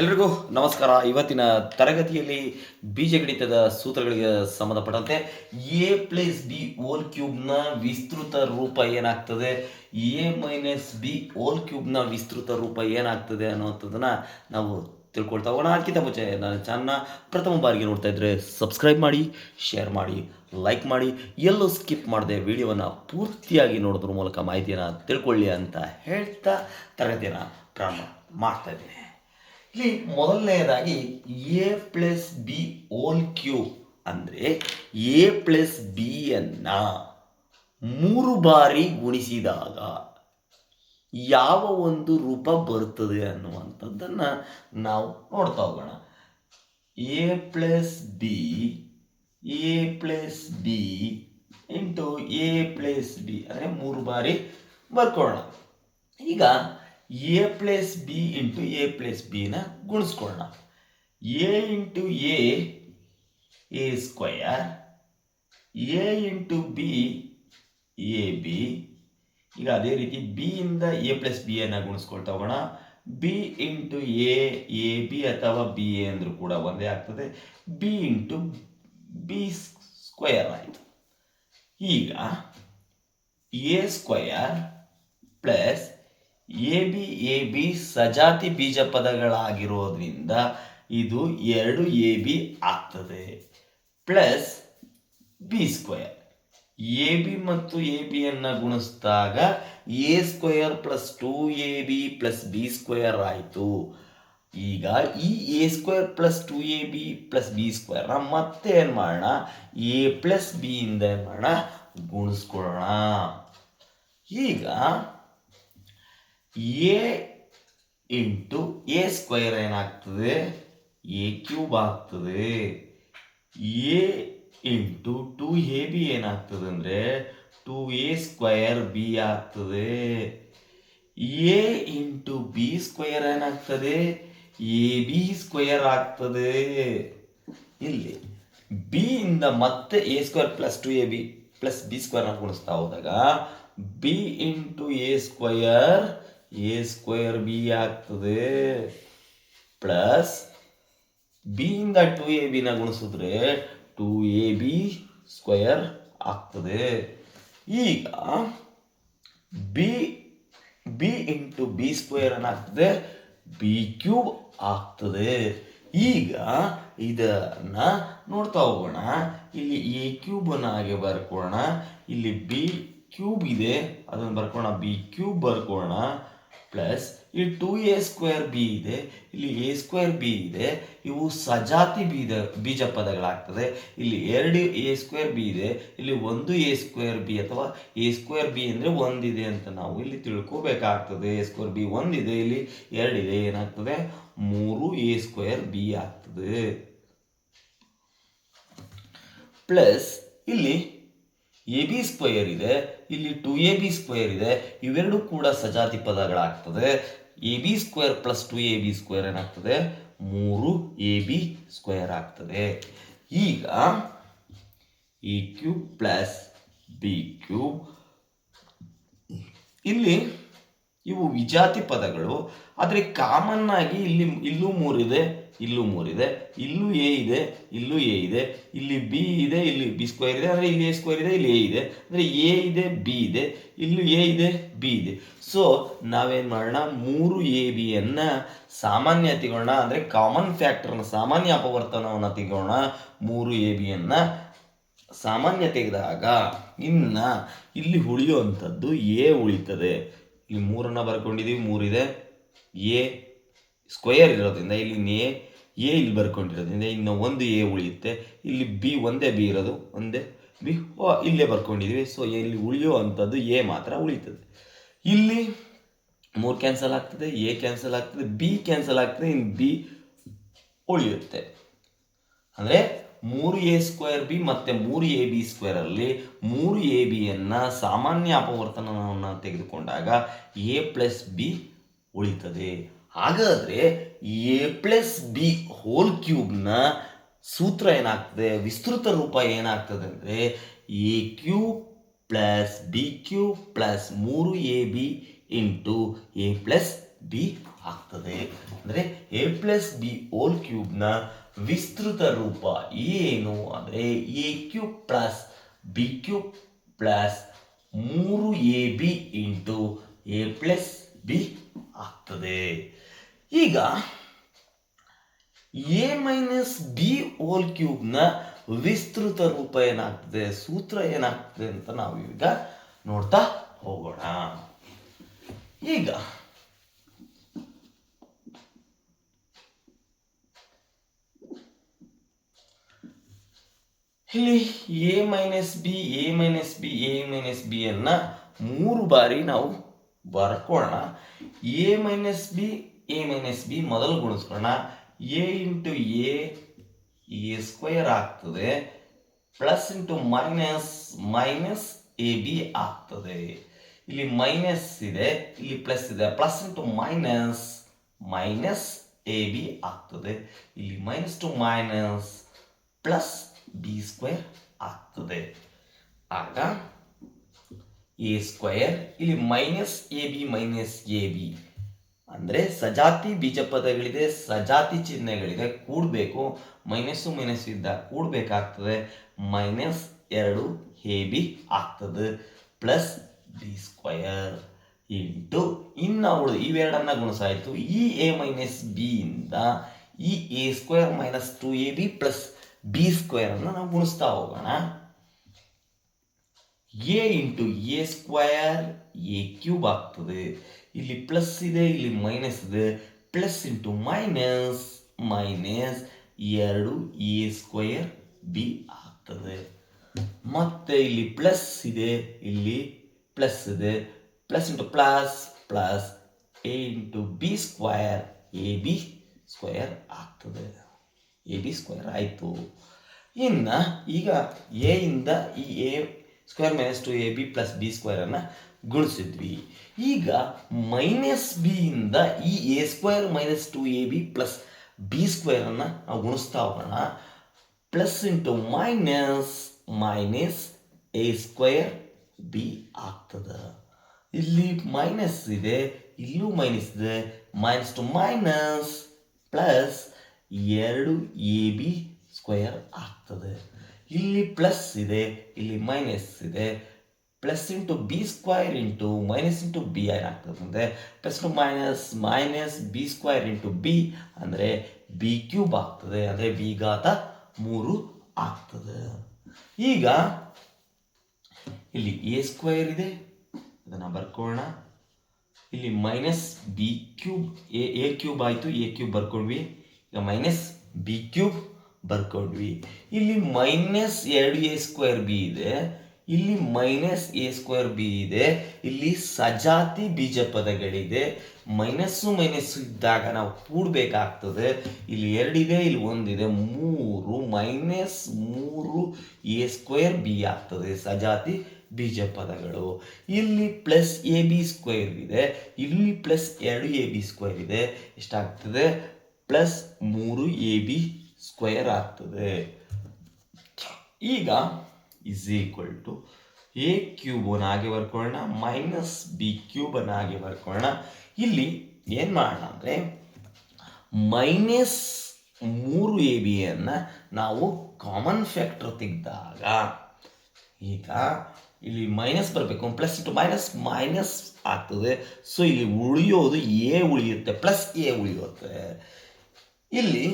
ಎಲ್ರಿಗೂ ನಮಸ್ಕಾರ. ಇವತ್ತಿನ ತರಗತಿಯಲ್ಲಿ ಬೀಜಗಣಿತದ ಸೂತ್ರಗಳಿಗೆ ಸಂಬಂಧಪಟ್ಟಂತೆ ಎ ಪ್ಲಸ್ ಬಿ ಓಲ್ ಕ್ಯೂಬ್ನ ವಿಸ್ತೃತ ರೂಪ ಏನಾಗ್ತದೆ? ಎ ಮೈನಸ್ ಬಿ ಓಲ್ ಕ್ಯೂಬ್ನ ವಿಸ್ತೃತ ರೂಪ ಏನಾಗ್ತದೆ ಅನ್ನುವಂಥದ್ದನ್ನು ನಾವು ತಿಳ್ಕೊಳ್ತಾ ಹೋಗೋಣ. ಅದಕ್ಕಿಂತ ಮುಂಚೆ ನನ್ನ ಚಾನಲ್ನ ಪ್ರಥಮ ಬಾರಿಗೆ ನೋಡ್ತಾ ಇದ್ರೆ ಸಬ್ಸ್ಕ್ರೈಬ್ ಮಾಡಿ ಶೇರ್ ಮಾಡಿ ಲೈಕ್ ಮಾಡಿ. ಎಲ್ಲೂ ಸ್ಕಿಪ್ ಮಾಡದೆ ವಿಡಿಯೋವನ್ನು ಪೂರ್ತಿಯಾಗಿ ನೋಡೋದ್ರ ಮೂಲಕ ಮಾಹಿತಿಯನ್ನು ತಿಳ್ಕೊಳ್ಳಿ ಅಂತ ಹೇಳ್ತಾ ತರಗತಿಯನ್ನು ಪ್ರಾರಂಭ ಮಾಡ್ತಾ ಇದ್ದೀನಿ. ಇಲ್ಲಿ ಮೊದಲನೆಯದಾಗಿ A plus B whole cube ಅಂದರೆ ಎ ಪ್ಲಸ್ ಬಿಯನ್ನು ಮೂರು ಬಾರಿ ಗುಣಿಸಿದಾಗ ಯಾವ ಒಂದು ರೂಪ ಬರುತ್ತದೆ ಅನ್ನುವಂಥದ್ದನ್ನು ನಾವು ನೋಡ್ತಾ ಹೋಗೋಣ. A plus B A plus B into A plus B ಅಂದರೆ ಮೂರು ಬಾರಿ ಬರ್ಕೊಳ್ಳೋಣ. ಈಗ A plus B into A plus ಬಿನ ಗುಣಿಸ್ಕೊಳ್ಳೋಣ. A into A A square A into B A B ಈಗ ಅದೇ ರೀತಿ ಬಿ ಇಂದ ಎ ಪ್ಲಸ್ ಬಿ ಅನ್ನು ಗುಣಿಸ್ಕೊಳ್ತಾ ಹೋಗೋಣ. B into A A B ಅಥವಾ ಬಿ ಎ ಅಂದರೂ ಕೂಡ ಒಂದೇ ಆಗ್ತದೆ. ಬಿ ಇಂಟು ಬಿ ಸ್ಕ್ವಯರ್ ಆಯಿತು. ಈಗ A square plus A B A B ಸಜಾತಿ ಬೀಜ ಪದಗಳಾಗಿರೋದ್ರಿಂದ ಇದು ಎರಡು ಎ ಬಿ ಆಗ್ತದೆ. Plus B square A B ಮತ್ತು ಎ ಬಿಯನ್ನು ಗುಣಿಸಿದಾಗ A square plus two A B plus B square ಆಯಿತು. ಈಗ ಈ A square plus two A B plus B ಸ್ಕ್ವೇರ್ನ ಮತ್ತೆ ಏನು ಮಾಡೋಣ? ಎ ಪ್ಲಸ್ ಬಿ ಇಂದ ಏನು ಮಾಡೋಣ? ಗುಣಿಸ್ಕೊಳ್ಳೋಣ. ಈಗ ಎ ಇಂಟು ಎ ಸ್ಕ್ವೈರ್ ಏನಾಗ್ತದೆ? ಎ ಕ್ಯೂಬ್ ಆಗ್ತದೆ. A into two A B ಏನಾಗ್ತದೆ ಅಂದರೆ ಟು ಎ ಸ್ಕ್ವಯರ್ ಬಿ ಆಗ್ತದೆ. ಎ ಇಂಟು ಬಿ ಸ್ಕ್ವಯರ್ ಏನಾಗ್ತದೆ? ಎ ಬಿ ಸ್ಕ್ವಯರ್ ಆಗ್ತದೆ. ಇಲ್ಲಿ ಬಿ ಇಂದ ಮತ್ತೆ A square plus two A B plus B ಸ್ಕ್ವೇರ್ನ ಗುಣಿಸ್ತಾ ಹೋದಾಗ B into A square A square B ಆಗ್ತದೆ ಪ್ಲಸ್ ಬಿ ಇಂದ ಟು ಎ ಬಿನ ಗುಣಿಸಿದ್ರೆ ಟು ಎ ಬಿ ಸ್ಕ್ವೇರ್ ಆಗ್ತದೆ. ಈಗ B B into B square ಏನಾಗ್ತದೆ? ಬಿ ಕ್ಯೂಬ್ ಆಗ್ತದೆ. ಈಗ ಇದನ್ನ ನೋಡ್ತಾ ಹೋಗೋಣ. ಇಲ್ಲಿ ಎ ಕ್ಯೂಬ್ ಅನ್ನ ಹಾಗೆ ಬರ್ಕೋಣ ಇಲ್ಲಿ ಬಿ ಕ್ಯೂಬ್ ಇದೆ. ಅದನ್ನು ಬರ್ಕೋಣ ಬಿ ಕ್ಯೂಬ್ ಬರ್ಕೋಣ ಪ್ಲಸ್ ಇಲ್ಲಿ ಟೂ ಎ ಸ್ಕ್ವೇರ್ ಬಿ ಇದೆ, ಇಲ್ಲಿ ಎ ಸ್ಕ್ವೇರ್ ಬಿ ಇದೆ, ಇವು ಸಜಾತಿ ಬೀಜ ಬೀಜ ಪದಗಳಾಗ್ತದೆ ಇಲ್ಲಿ ಎರಡು ಎ ಸ್ಕ್ವೇರ್ ಬಿ ಇದೆ, ಇಲ್ಲಿ ಒಂದು ಎ ಸ್ಕ್ವೇರ್ ಬಿ ಅಥವಾ ಎ ಸ್ಕ್ವೇರ್ ಬಿ ಅಂದರೆ ಒಂದಿದೆ ಅಂತ ನಾವು ಇಲ್ಲಿ ತಿಳ್ಕೋಬೇಕಾಗ್ತದೆ. ಎ ಸ್ಕ್ವೇರ್ ಬಿ ಒಂದಿದೆ, ಇಲ್ಲಿ ಎರಡಿದೆ, ಏನಾಗ್ತದೆ? ಮೂರು ಎ ಸ್ಕ್ವೇರ್ ಬಿ ಆಗ್ತದೆ. ಪ್ಲಸ್ ಇಲ್ಲಿ ಎ ಬಿ ಸ್ಕ್ವೇರ್ ಇದೆ ಇಲ್ಲಿ ಟು ಎ ಬಿ ಸ್ಕ್ವೇರ್ ಇದೆ. ಇವೆರಡು ಕೂಡ ಸಜಾತಿ ಪದಗಳಾಗ್ತದೆ. A B square plus two A B square ಏನಾಗ್ತದೆ? ಮೂರು ಎ ಬಿ ಸ್ಕ್ವೇರ್ ಆಗ್ತದೆ. ಈಗ A cube plus B cube ಇಲ್ಲಿ ಇವು ವಿಜಾತಿ ಪದಗಳು. ಆದರೆ ಕಾಮನ್ ಆಗಿ ಇಲ್ಲಿ, ಇಲ್ಲೂ ಮೂರಿದೆ. ಇಲ್ಲೂ ಮೂರಿದೆ ಇಲ್ಲೂ ಎ ಇದೆ, ಇಲ್ಲೂ ಎ ಇದೆ, ಇಲ್ಲಿ ಬಿ ಇದೆ, ಇಲ್ಲಿ ಬಿ ಸ್ಕ್ವೇರ್ ಇದೆ, ಅಂದರೆ ಇಲ್ಲಿ ಎ ಸ್ಕ್ವೇರ್ ಇದೆ, ಇಲ್ಲಿ ಎ ಇದೆ, ಅಂದರೆ ಎ ಇದೆ, ಬಿ ಇದೆ, ಇಲ್ಲೂ ಎ ಇದೆ, ಬಿ ಇದೆ. ಸೊ ನಾವೇನು ಮಾಡೋಣ, ಮೂರು ಎ ಬಿಯನ್ನು ಸಾಮಾನ್ಯ ತಗೋಣ, ಅಂದರೆ ಕಾಮನ್ ಫ್ಯಾಕ್ಟರ್ನ ಸಾಮಾನ್ಯ ಅಪವರ್ತನವನ್ನು ತೆಗೋಣ. ಮೂರು ಎ ಬಿಯನ್ನು ಸಾಮಾನ್ಯ ತೆಗೆದಾಗ, ಇನ್ನು ಇಲ್ಲಿ ಉಳಿಯುವಂಥದ್ದು ಎ ಉಳಿತದೆ. ಇಲ್ಲಿ ಮೂರನ್ನು ಬರ್ಕೊಂಡಿದ್ದೀವಿ ಮೂರಿದೆ. ಎ ಸ್ಕ್ವೇರ್ ಇರೋದ್ರಿಂದ ಇಲ್ಲಿ ಎ ಎ ಇಲ್ಲಿ ಬರ್ಕೊಂಡಿರೋದ್ರಿಂದ ಇನ್ನು ಒಂದು ಎ ಉಳಿಯುತ್ತೆ. ಇಲ್ಲಿ ಬಿ ಒಂದೇ ಬಿ ಇರೋದು, ಒಂದೇ ಬಿ. ಇಲ್ಲೇ ಬರ್ಕೊಂಡಿದ್ವಿ. ಸೊ ಇಲ್ಲಿ ಉಳಿಯುವಂಥದ್ದು ಎ ಮಾತ್ರ ಉಳಿತದೆ. ಇಲ್ಲಿ ಮೂರು ಕ್ಯಾನ್ಸಲ್ ಆಗ್ತದೆ, ಎ ಕ್ಯಾನ್ಸಲ್ ಆಗ್ತದೆ, ಬಿ ಕ್ಯಾನ್ಸಲ್ ಆಗ್ತದೆ ಇನ್ನು ಬಿ ಉಳಿಯುತ್ತೆ. ಅಂದರೆ ಮೂರು ಎ ಸ್ಕ್ವೇರ್ ಬಿ ಮತ್ತು ಮೂರು ಎ ಬಿ ಸ್ಕ್ವೇರಲ್ಲಿ ಮೂರು ಎ ಬಿಯನ್ನು ಸಾಮಾನ್ಯ ಅಪವರ್ತನವನ್ನು ತೆಗೆದುಕೊಂಡಾಗ ಎ ಪ್ಲಸ್ ಬಿ ಉಳಿತದೆ. ಹಾಗಾದರೆ ಎ ಪ್ಲಸ್ ಬಿ ಹೋಲ್ ಕ್ಯೂಬ್ನ ಸೂತ್ರ ಏನಾಗ್ತದೆ? ವಿಸ್ತೃತ ರೂಪ ಏನಾಗ್ತದೆ ಅಂದರೆ A cube plus B cube plus ಮೂರು A B into A plus B ಆಗ್ತದೆ. ಅಂದರೆ ಎ ಪ್ಲಸ್ ಬಿ ಹೋಲ್ ಕ್ಯೂಬ್ನ ವಿಸ್ತೃತ ರೂಪ ಏನು? ಅಂದರೆ A cube plus B cube plus ಮೂರು A B into A plus B ಆಗ್ತದೆ. ಈಗ ಎ ಮೈನಸ್ ಬಿ ಹೋಲ್ ಕ್ಯೂಬ್ನ ವಿಸ್ತೃತ ರೂಪ ಏನಾಗ್ತದೆ? ಸೂತ್ರ ಏನಾಗ್ತದೆ ಅಂತ ನಾವು ಈಗ ನೋಡ್ತಾ ಹೋಗೋಣ. ಈಗ ಇಲ್ಲಿ A minus B A minus B A minus B ಅನ್ನ ಮೂರು ಬಾರಿ ನಾವು ಬರ್ಕೋಣ. A minus B A minus B ಮೊದಲು ಗುಣಿಸ್ಕೋಣ A into A A square ಆಗ್ತದೆ. Plus into minus minus A B ಆಗ್ತದೆ. ಇಲ್ಲಿ ಮೈನಸ್ ಇದೆ, ಇಲ್ಲಿ ಪ್ಲಸ್ ಇದೆ. Plus into minus minus A B ಆಗ್ತದೆ. ಇಲ್ಲಿ minus two minus plus B square ಆಗ್ತದೆ. ಆಗ ಎ ಸ್ಕ್ವೇರ್ ಇಲ್ಲಿ minus A B minus A B ಅಂದರೆ ಸಜಾತಿ ಬೀಜಪದಗಳಿದೆ, ಸಜಾತಿ ಚಿಹ್ನೆಗಳಿದೆ, ಕೂಡಬೇಕು, ಮೈನಸ್ಸು ಮೈನಸ್ ಇದ್ದ ಕೂಡಬೇಕಾಗ್ತದೆ. ಮೈನಸ್ ಎರಡು ಎ ಬಿ ಆಗ್ತದೆ, ಪ್ಲಸ್ ಬಿ ಸ್ಕ್ವಯರ್ ಇಂಟು ಇನ್ನು ಉಳಿದು ಇವೆರಡನ್ನ ಗುಣಿಸಾಯಿತು. ಈ ಎ ಮೈನಸ್ ಬಿ ಇಂದ ಈ A square minus two A B plus B ಸ್ಕ್ವೇರನ್ನು ನಾವು ಗುಣಿಸ್ತಾ ಹೋಗೋಣ. A into A square A cube ಆಗ್ತದೆ. ಇಲ್ಲಿ ಪ್ಲಸ್ ಇದೆ, ಇಲ್ಲಿ ಮೈನಸ್ ಇದೆ. ಪ್ಲಸ್ ಇಂಟು ಮೈನಸ್ ಮೈನಸ್ ಎರಡು ಎ ಸ್ಕ್ವಯರ್ ಬಿ ಆಗ್ತದೆ. ಮತ್ತೆ ಇಲ್ಲಿ ಪ್ಲಸ್ ಇದೆ, ಇಲ್ಲಿ ಪ್ಲಸ್ ಇದೆ. Plus into plus plus A into B square A B square ಆಗ್ತದೆ. ಎ ಬಿ ಸ್ಕ್ವಯರ್ ಆಯಿತು. ಇನ್ನು ಈಗ ಎ ಇಂದ ಈ A square minus two A B plus B ಸ್ಕ್ವೇರನ್ನು ಗುಣಿಸಿದ್ವಿ. ಈಗ ಮೈನಸ್ ಬಿ ಇಂದ ಈ A square minus two A B plus B ಸ್ಕ್ವೇರನ್ನು ನಾವು ಗುಣಿಸ್ತಾ ಹೋಗೋಣ. Plus into minus minus A square B ಆಗ್ತದೆ. ಇಲ್ಲಿ ಮೈನಸ್ ಇದೆ, ಇಲ್ಲೂ ಮೈನಸ್ ಇದೆ. ಮೈನಸ್ ಟು ಮೈನಸ್ ಪ್ಲಸ್ ಎರಡು ಎ ಬಿ ಸ್ಕ್ವೇರ್ ಆಗ್ತದೆ. ಇಲ್ಲಿ ಪ್ಲಸ್ ಇದೆ, ಇಲ್ಲಿ ಮೈನಸ್ ಇದೆ. Plus into B square into minus into B ಏನಾಗ್ತದೆ ಅಂದರೆ plus two minus minus B square into B ಅಂದರೆ ಬಿ ಕ್ಯೂಬ್ ಆಗ್ತದೆ, ಅಂದರೆ ಬಿ ಘಾತ ಮೂರು ಆಗ್ತದೆ. ಈಗ ಇಲ್ಲಿ ಎ ಸ್ಕ್ವೈರ್ ಇದೆ ಅದನ್ನು ಬರ್ಕೊಳ್ಳೋಣ. ಇಲ್ಲಿ minus B cube, A A cube ಆಯಿತು, ಎ ಕ್ಯೂಬ್ ಬರ್ಕೊಂಡ್ವಿ. ಈಗ ಮೈನಸ್ ಬಿ ಕ್ಯೂಬ್ ಬರ್ಕೊಂಡ್ವಿ. ಇಲ್ಲಿ ಮೈನಸ್ ಎರಡು ಎ ಸ್ಕ್ವೇರ್ ಬಿ ಇದೆ. ಇಲ್ಲಿ ಮೈನಸ್ ಎ ಸ್ಕ್ವೇರ್ ಬಿ ಇದೆ, ಇಲ್ಲಿ ಸಜಾತಿ ಬೀಜ ಪದಗಳಿದೆ ಮೈನಸ್ಸು ಮೈನಸ್ಸು ಇದ್ದಾಗ ನಾವು ಕೂಡಬೇಕಾಗ್ತದೆ. ಇಲ್ಲಿ ಎರಡಿದೆ ಇಲ್ಲಿ ಒಂದಿದೆ ಮೂರು ಮೈನಸ್ ಮೂರು ಎ ಸ್ಕ್ವೇರ್ ಬಿ ಆಗ್ತದೆ ಸಜಾತಿ ಬೀಜ ಪದಗಳು ಇಲ್ಲಿ ಪ್ಲಸ್ ಎ ಬಿ ಸ್ಕ್ವೇರ್ ಇದೆ. ಇಲ್ಲಿ ಪ್ಲಸ್ ಎರಡು ಎ ಬಿ ಸ್ಕ್ವೇರ್ ಇದೆ. ಎಷ್ಟಾಗ್ತದೆ? ಪ್ಲಸ್ ಮೂರು ಎ ಬಿ ಸ್ಕ್ವೇರ್ ಆಗ್ತದೆ. ಈಗ ಇಸ್ ಈಕ್ವಲ್ ಟು ಎ ಕ್ಯೂಬನ್ನು ಹಾಗೆ ಬರ್ಕೊಳ್ಳೋಣ ಮೈನಸ್ ಬಿ ಕ್ಯೂಬನ್ನು ಹಾಗೆ ಬರ್ಕೊಳ್ಳೋಣ. ಇಲ್ಲಿ ಏನು ಮಾಡೋಣ ಅಂದರೆ ಮೈನಸ್ ಮೂರು ಎ ಬಿಯನ್ನು ನಾವು ಕಾಮನ್ ಫ್ಯಾಕ್ಟರ್ ತೆಗೆದಾಗ, ಈಗ ಇಲ್ಲಿ ಮೈನಸ್ ಬರಬೇಕು ಪ್ಲಸ್ ಟು ಮೈನಸ್ ಮೈನಸ್ ಆಗ್ತದೆ. ಸೊ ಇಲ್ಲಿ ಉಳಿಯೋದು ಎ ಉಳಿಯುತ್ತೆ ಪ್ಲಸ್ ಎ ಉಳಿಯುತ್ತೆ. ಇಲ್ಲಿ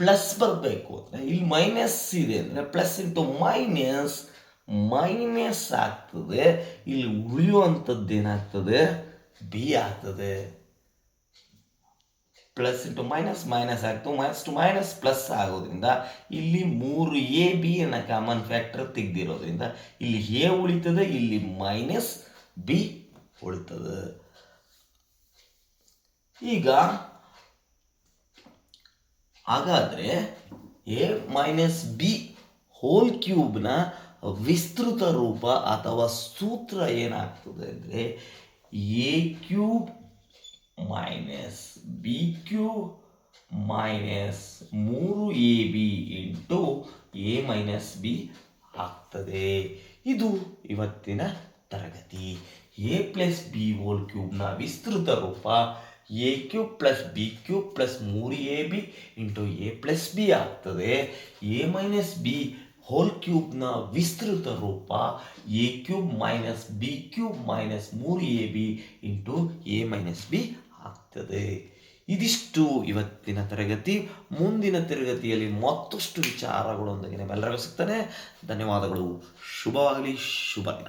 ಪ್ಲಸ್ ಬರಬೇಕು. ಅಂದರೆ ಇಲ್ಲಿ ಮೈನಸ್ ಇದೆ ಅಂದರೆ ಪ್ಲಸ್ ಇಂಟು ಮೈನಸ್ ಮೈನಸ್ ಆಗ್ತದೆ. ಇಲ್ಲಿ ಉಳಿಯುವಂಥದ್ದು ಏನಾಗ್ತದೆ? ಬಿ ಆಗ್ತದೆ. ಪ್ಲಸ್ ಇಂಟು ಮೈನಸ್ ಮೈನಸ್ ಆಗ್ತದೆ. ಮೈನಸ್ ಟು ಮೈನಸ್ ಪ್ಲಸ್ ಆಗೋದ್ರಿಂದ ಇಲ್ಲಿ ಮೂರು ಎ ಬಿ ಅನ್ನೋ ಕಾಮನ್ ಫ್ಯಾಕ್ಟರ್ ತೆಗೆದಿರೋದ್ರಿಂದ ಇಲ್ಲಿ ಎ ಉಳಿತದೆ, ಇಲ್ಲಿ ಮೈನಸ್ ಬಿ ಉಳಿತದೆ. ಈಗ ಹಾಗಾದರೆ ಎ ಮೈನಸ್ ಬಿ ಹೋಲ್ ಕ್ಯೂಬ್ನ ವಿಸ್ತೃತ ರೂಪ ಅಥವಾ ಸೂತ್ರ ಏನಾಗ್ತದೆ ಅಂದರೆ A cube minus B cube minus ಮೂರು A B into A minus B ಆಗ್ತದೆ. ಇದು ಇವತ್ತಿನ ತರಗತಿ. ಎ ಪ್ಲಸ್ ಬಿ ಹೋಲ್ ಕ್ಯೂಬ್ನ ವಿಸ್ತೃತ ರೂಪ A cube plus B cube plus ಮೂರು A B into A plus B ಆಗ್ತದೆ. ಎ ಮೈನಸ್ ಬಿ ಹೋಲ್ ಕ್ಯೂಬ್ನ ವಿಸ್ತೃತ ರೂಪ A cube minus B cube minus ಮೂರು A B into A minus B ಆಗ್ತದೆ. ಇದಿಷ್ಟು ಇವತ್ತಿನ ತರಗತಿ. ಮುಂದಿನ ತರಗತಿಯಲ್ಲಿ ಮತ್ತಷ್ಟು ವಿಚಾರಗಳೊಂದಿಗೆ ನಿಮ್ಮೆಲ್ಲರಿಗೂ ಸಿಗ್ತಾನೆ. ಧನ್ಯವಾದಗಳು. ಶುಭವಾಗಲಿ. ಶುಭ ದಿನ.